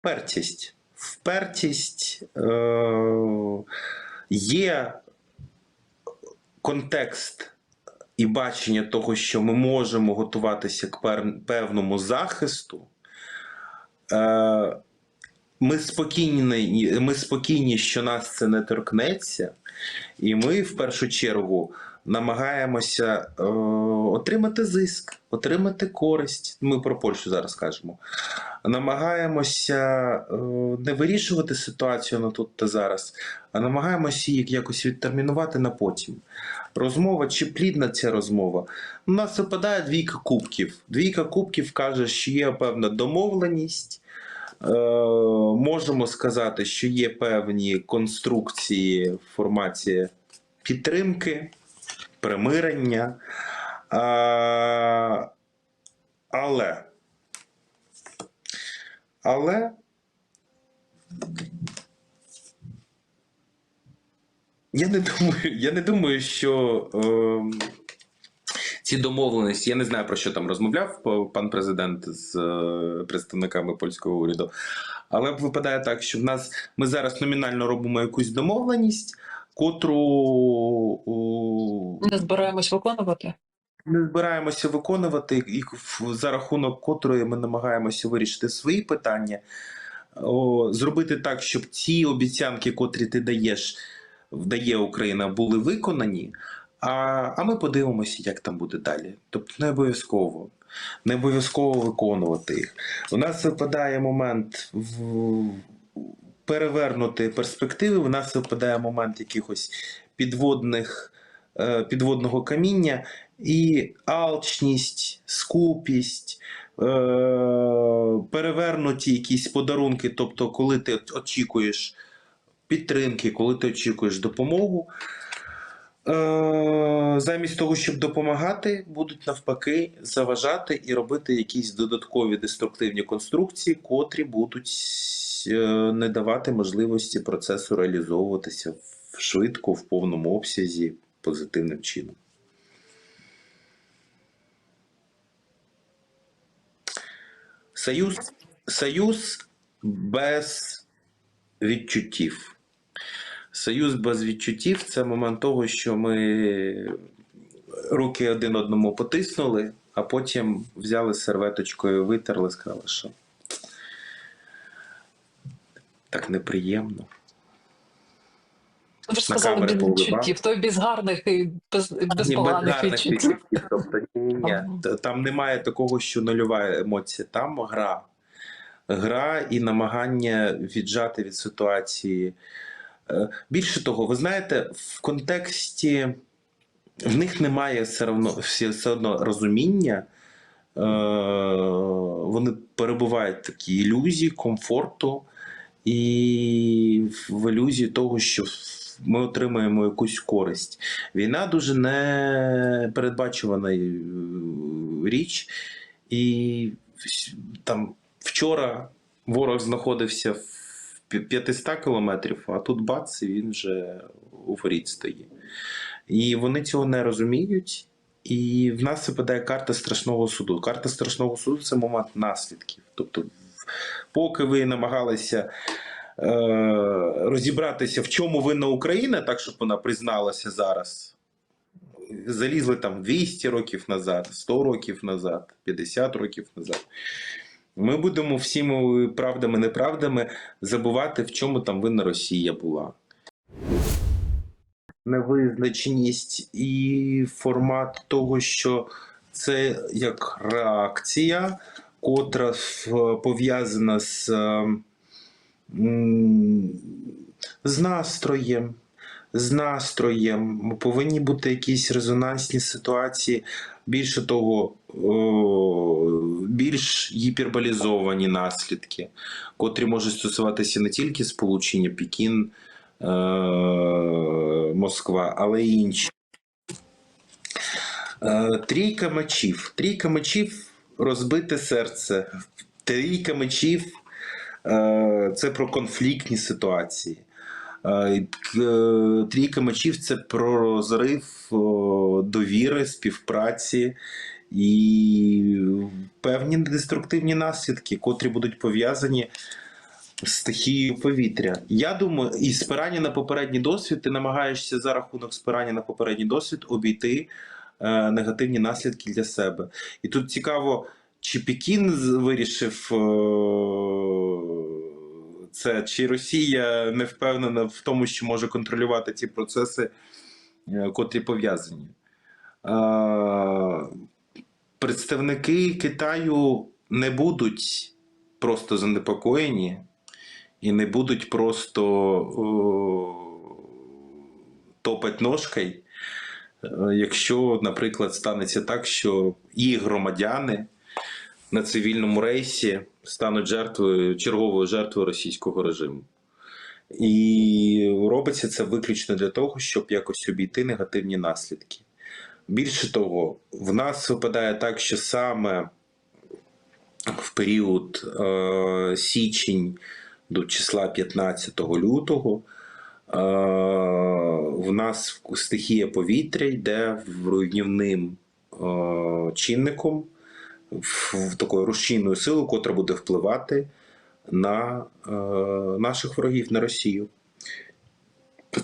Впертість. Впертість е- є контекст і бачення того, що ми можемо готуватися к певному захисту. Е- ми спокійні, ми спокійні, що нас це не торкнеться, і ми в першу чергу намагаємося е, отримати зиск, отримати користь. Ми про Польщу зараз кажемо. Намагаємося е, не вирішувати ситуацію на тут та зараз, а намагаємося її якось відтермінувати на потім. Розмова чи плідна ця розмова? У нас випадає двійка кубків. Двійка кубків каже, що є певна домовленість. Е, можемо сказати, що є певні конструкції в форматі підтримки, примирення. А, але, але я не думаю, я не думаю, що е, ці домовленості, я не знаю про що там розмовляв пан президент з е, представниками польського уряду. Але випадає так, що в нас ми зараз номінально робимо якусь домовленість, котру Не збираємось виконувати. не збираємося виконувати, і за рахунок котрої ми намагаємося вирішити свої питання, о, зробити так, щоб ці обіцянки, котрі ти даєш, вдає Україна, були виконані. А, а ми подивимося, як там буде далі. Тобто не обов'язково. Не обов'язково виконувати їх. У нас випадає момент в перевернути перспективи. У нас випадає момент якихось підводних, е, підводного каміння, і алчність, скупість, е, перевернуті якісь подарунки. Тобто, коли ти очікуєш підтримки, коли ти очікуєш допомогу. Е, замість того, щоб допомагати, будуть навпаки заважати і робити якісь додаткові деструктивні конструкції, котрі будуть е, не давати можливості процесу реалізовуватися швидко, в повному обсязі, позитивним чином. Союз, союз без відчуттів. Союз без відчуттів це момент того, що ми руки один одному потиснули, а потім взяли серветочкою, витерли, сказали, що так неприємно. Ви ж сказали без відчуттів, то без гарних і без, без Ні, без поганих гарних відчуттів. Тобто, ні, ні. Ага. Там немає такого, що нульова емоція. Там гра. Гра і намагання віджати від ситуації. Е, Більше того, ви знаєте, в контексті в них немає все одно, все, все одно розуміння. Е, Вони перебувають в такій ілюзії комфорту і в ілюзії того, що ми отримаємо якусь користь. Війна дуже непередбачувана е, річ, і там вчора ворог знаходився в 500 кілометрів, а тут бац, він вже у воріт стоїть. І вони цього не розуміють. І в нас випадає карта страшного суду. Карта страшного суду це момент наслідків. Тобто, поки ви намагалися е, розібратися, в чому винна Україна, так щоб вона призналася зараз. Залізли там 200 років назад, 100 років назад, 50 років назад. Ми будемо всіми правдами, неправдами забувати, в чому там винна Росія була. Невизначеність і формат того, що це як реакція, котра пов'язана з, е, з настроєм. З настроєм повинні бути якісь резонансні ситуації. Більше того, більш гіперболізовані наслідки, котрі можуть стосуватися не тільки сполучення Пекін, е, Москва, але й інші. Е, Трійка мечів. Трійка мечів розбите серце. Трійка мечів е, це про конфліктні ситуації. Е, е, Трійка мечів це про розрив довіри, співпраці і певні деструктивні наслідки, котрі будуть пов'язані стихією повітря. Я думаю, і спирання на попередній досвід, ти намагаєшся за рахунок спирання на попередній досвід обійти негативні наслідки для себе. І тут цікаво, чи Пекін вирішив е, це, чи Росія не впевнена в тому, що може контролювати ці процеси, е, котрі пов'язані. Е, Представники Китаю не будуть просто занепокоєні і не будуть просто топать ножкою, е, якщо, наприклад, станеться так, що їх громадяни на цивільному рейсі стануть жертвою черговою жертвою російського режиму. І робиться це виключно для того, щоб якось обійти негативні наслідки. Більше того, в нас випадає так, що саме в період е, січень до числа 15 лютого е, в нас стихія повітря йде в руйнівним е, чинником, в, такою рушійною силою, котра буде впливати на е, наших ворогів, на Росію.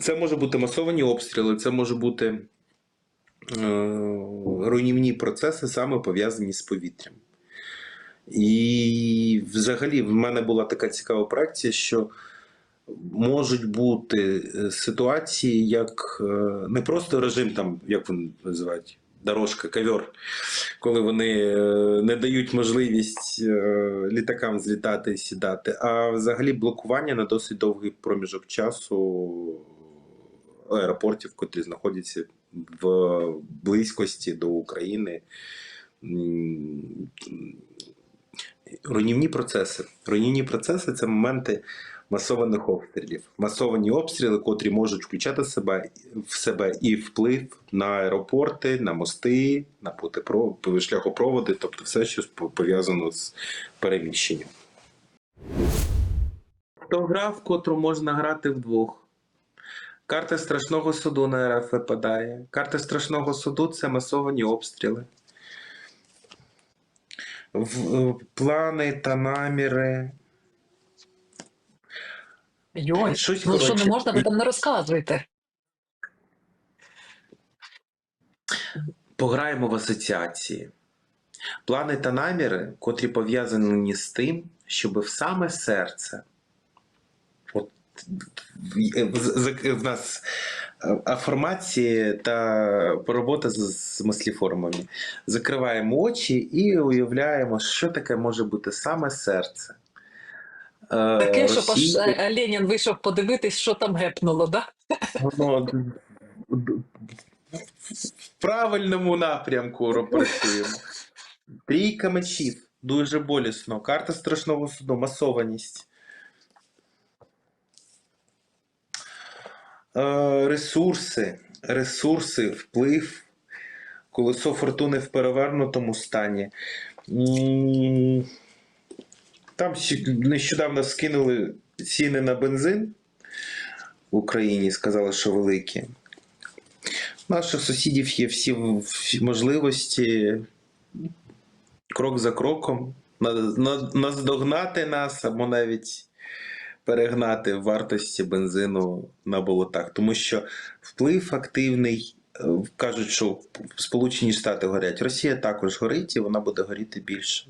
Це може бути масовані обстріли, це може бути е, руйнівні процеси, саме пов'язані з повітрям. І взагалі в мене була така цікава проекція, що можуть бути е, ситуації, як е, не просто режим, там, як вони називають, дорожка, ковер, коли вони е, не дають можливість літакам злітати і сідати, а взагалі блокування на досить довгий проміжок часу аеропортів, котрі знаходяться в близькості до України. Руйнівні процеси. Руйнівні процеси це моменти масованих обстрілів. Масовані обстріли, котрі можуть включати себе, в себе і вплив на аеропорти, на мости, на путепро- шляхопроводи, тобто все, що пов'язано з переміщенням. То гра, в котру можна грати вдвох. Карта страшного суду на РФ випадає. Карта страшного суду це масовані обстріли. В, е, плани та наміри. Йой, Щось, ну що не можна, ви там не розказуєте. Пограємо в асоціації. Плани та наміри, котрі пов'язані з тим, щоб в саме серце. От, в, нас е, та робота з, мисліформами. Закриваємо очі і уявляємо, що таке може бути саме серце. Е, Таке, щоб аж е, Ленін вийшов подивитись, що там гепнуло, да? Воно в правильному напрямку працюємо. Трійка мечів. Дуже болісно. Карта страшного суду, масованість. Ресурси. Ресурси, вплив. Колесо фортуни в перевернутому стані. Там нещодавно скинули ціни на бензин в Україні, сказали, що великі. Наших сусідів є всі, можливості крок за кроком на- на- наздогнати нас або навіть перегнати вартості бензину на болотах. Тому що вплив активний, е, кажуть, що Сполучені Штати горять. Росія також горить і вона буде горіти більше.